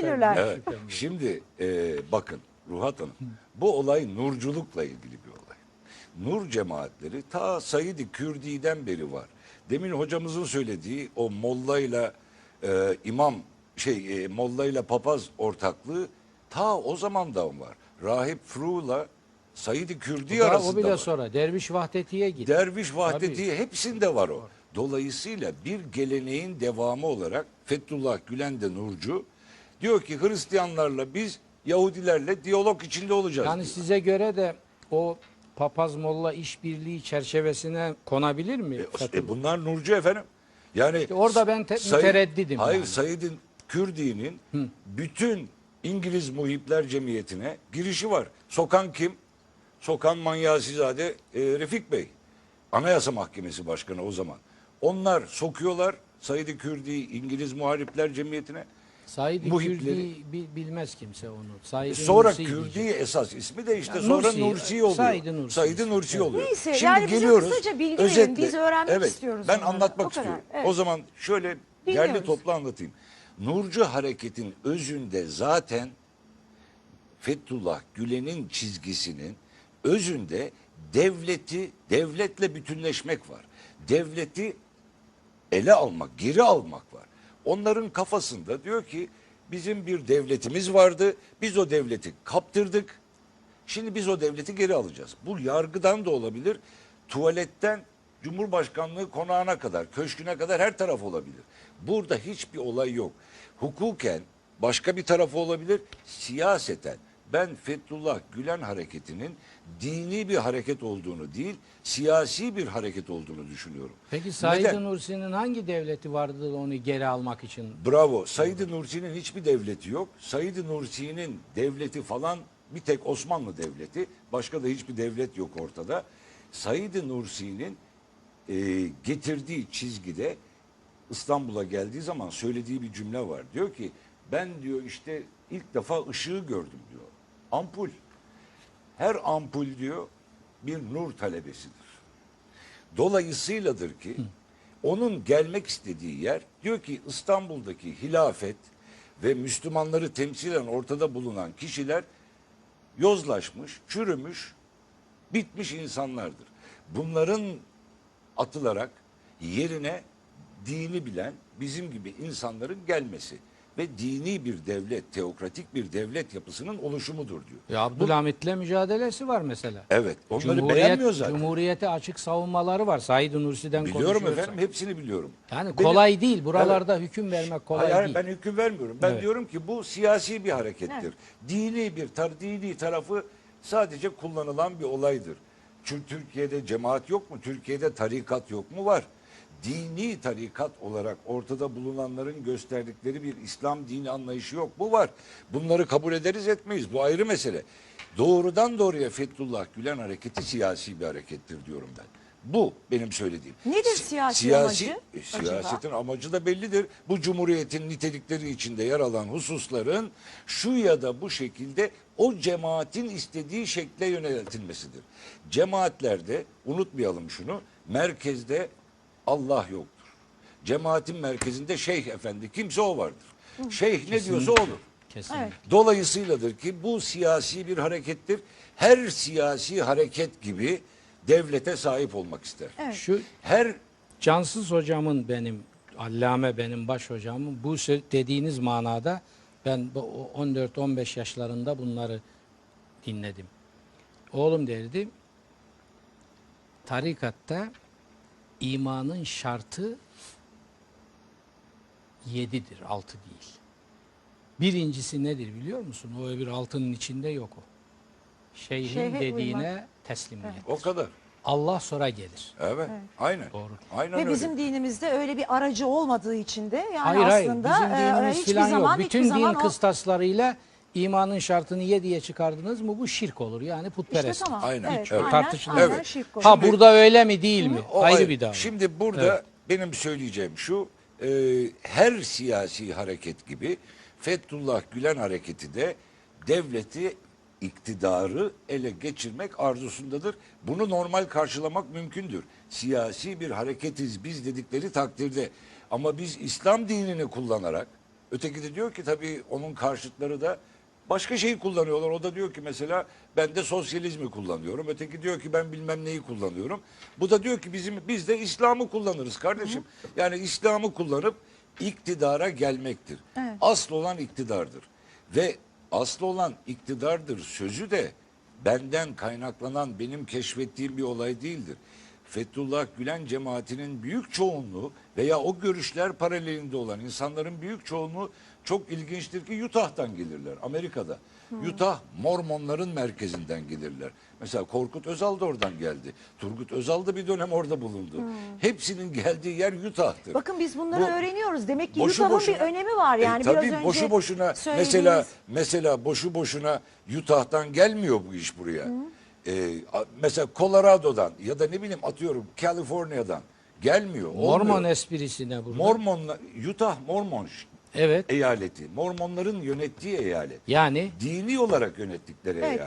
bilirler. Evet. Şimdi e, bakın Ruhat Hanım bu olay nurculukla ilgili bir olay. Nur cemaatleri ta Said-i Kürdi'den beri var. Demin hocamızın söylediği o mollayla e, imam şey e, mollayla papaz ortaklığı ta o zamandan var. Rahip Fru'la Said-i Kürdi Daha arasında o bile var. sonra Derviş Vahdeti'ye gitti. Derviş vahdeti hepsinde var o. Dolayısıyla bir geleneğin devamı olarak Fethullah Gülen de Nurcu diyor ki Hristiyanlarla biz Yahudilerle diyalog içinde olacağız. yani diyor. size göre de o papaz molla işbirliği çerçevesine konabilir mi? E, e, bunlar Nurcu efendim. Yani İşte orada ben te- mütereddidim Hayır yani. Said'in Kürdi'nin bütün İngiliz muhipler cemiyetine girişi var. Sokan kim? Sokan Manyasizade e, Refik Bey. Anayasa Mahkemesi Başkanı o zaman. Onlar sokuyorlar Said-i Kürdi'yi İngiliz Muharipler Cemiyeti'ne. Muhipleri- Kürdi bi- bilmez kimse onu. Said-i Sonra Nursi Kürdi diyecek. esas ismi de işte Ya sonra Nursi, Nursi, oluyor. Said-i Nursi. Said-i Nursi oluyor. Neyse, Şimdi yani bize geliyoruz. kısaca bilgi verin, özetle- biz öğrenmek evet, istiyoruz Ben onları. anlatmak O kadar, istiyorum. evet. O zaman şöyle Dinliyoruz. derli toplu anlatayım. Nurcu hareketin özünde zaten Fethullah Gülen'in çizgisinin özünde devleti, devletle bütünleşmek var. Devleti ele almak, geri almak var. Onların kafasında diyor ki bizim bir devletimiz vardı. Biz o devleti kaptırdık. Şimdi biz o devleti geri alacağız. Bu yargıdan da olabilir. Tuvaletten Cumhurbaşkanlığı konağına kadar, köşküne kadar her taraf olabilir. Burada hiçbir olay yok. Hukuken başka bir tarafı olabilir. Siyaseten ben Fethullah Gülen hareketinin dini bir hareket olduğunu değil, siyasi bir hareket olduğunu düşünüyorum. Peki Neden? Said-i Nursi'nin hangi devleti vardı da onu geri almak için? Bravo. Said-i Nursi'nin hiçbir devleti yok. Said-i Nursi'nin devleti falan bir tek Osmanlı devleti. Başka da hiçbir devlet yok ortada. Said-i Nursi'nin e, getirdiği çizgide İstanbul'a geldiği zaman söylediği bir cümle var. Diyor ki ben diyor işte ilk defa ışığı gördüm diyor. Ampul. Her ampul diyor bir nur talebesidir. Dolayısıyladır ki onun gelmek istediği yer diyor ki İstanbul'daki hilafet ve Müslümanları temsilen ortada bulunan kişiler yozlaşmış, çürümüş, bitmiş insanlardır. Bunların atılarak yerine dini bilen bizim gibi insanların gelmesi ve dini bir devlet, teokratik bir devlet yapısının oluşumudur diyor. Ya Abdülhamit'le mücadelesi var mesela. Evet, onları beğenmiyor zaten. Cumhuriyete açık savunmaları var. Said-i Nursi'den Biliyorum konuşuyorsak. efendim, hepsini biliyorum. Yani Benim- kolay değil. Buralarda hüküm vermek kolay Hayır, hayır, değil. ben hüküm vermiyorum. Ben Evet. diyorum ki bu siyasi bir harekettir. Dini bir tar dini tarafı sadece kullanılan bir olaydır. Çünkü Türkiye'de cemaat yok mu? Türkiye'de tarikat yok mu? Var. Dini tarikat olarak ortada bulunanların gösterdikleri bir İslam dini anlayışı yok mu? Var. Bunları kabul ederiz etmeyiz. Bu ayrı mesele. Doğrudan doğruya Fethullah Gülen hareketi siyasi bir harekettir diyorum ben. Bu benim söylediğim. Nedir Si- siyasi amacı e, acaba? siyasetin amacı da bellidir. Bu cumhuriyetin nitelikleri içinde yer alan hususların şu ya da bu şekilde o cemaatin istediği şekle yöneltilmesidir. Cemaatlerde unutmayalım şunu. Merkezde Allah yoktur. Cemaatin merkezinde şeyh efendi kimse o vardır. Şeyh ne diyorsa olur. Kesinlikle. Evet. Dolayısıyladır ki bu siyasi bir harekettir. Her siyasi hareket gibi devlete sahip olmak ister. Evet. Şu Her Cansız hocamın benim, Allame benim baş hocamın bu dediğiniz manada ben bu o 14-15 yaşlarında bunları dinledim. Oğlum derdi, tarikatta imanın şartı yedidir, altı değil. Birincisi nedir biliyor musun? O öbür altının içinde yok o. Şeyhin Şeyhe dediğine uymak. teslimiyet. o kadar. Allah sonra gelir. Evet. Aynen. Doğru. Aynen Ve öyle. bizim dinimizde öyle bir aracı olmadığı için de yani hayır hayır aslında bizim e, hiçbir zaman yok. Bütün hiçbir din zaman o- kıstaslarıyla imanın şartını ye diye çıkardınız mı bu şirk olur yani işte putperest. tamam. Aynen, Evet, evet. Tartışılır. Evet. şirk olur. Ha burada öyle mi değil mi? O ayrı ayrı. bir dava. Şimdi burada Evet. benim söyleyeceğim şu. e, her siyasi hareket gibi Fethullah Gülen hareketi de devleti iktidarı ele geçirmek arzusundadır. Bunu normal karşılamak mümkündür. Siyasi bir hareketiz biz dedikleri takdirde ama biz İslam dinini kullanarak Öteki de diyor ki tabii onun karşıtları da başka şeyi kullanıyorlar. O da diyor ki mesela ben de sosyalizmi kullanıyorum. Öteki diyor ki ben bilmem neyi kullanıyorum. Bu da diyor ki bizim biz de İslam'ı kullanırız kardeşim. Yani İslam'ı kullanıp iktidara gelmektir. Evet. Asıl olan iktidardır. Ve asıl olan iktidardır sözü de benden kaynaklanan benim keşfettiğim bir olay değildir. Fethullah Gülen cemaatinin büyük çoğunluğu veya o görüşler paralelinde olan insanların büyük çoğunluğu çok ilginçtir ki Utah'tan gelirler Amerika'da. Utah Mormonların merkezinden gelirler. Mesela Korkut Özal da oradan geldi. Turgut Özal da bir dönem orada bulundu. Hepsinin geldiği yer Utah'tır. Bakın biz bunları Bu- öğreniyoruz. Demek ki boşu Utah'ın boşuna- bir önemi var. E, Yani tabii biraz önce boşu boşuna söylediğiniz- mesela mesela boşu boşuna Utah'tan gelmiyor bu iş buraya. E, mesela Colorado'dan ya da ne bileyim atıyorum Kaliforniya'dan gelmiyor. Mormon olmuyor. esprisi ne burada? Mormonlar Utah Mormon Evet. eyaleti. Mormonların yönettiği eyalet. Yani Dini olarak yönettikleri Evet. eyalet.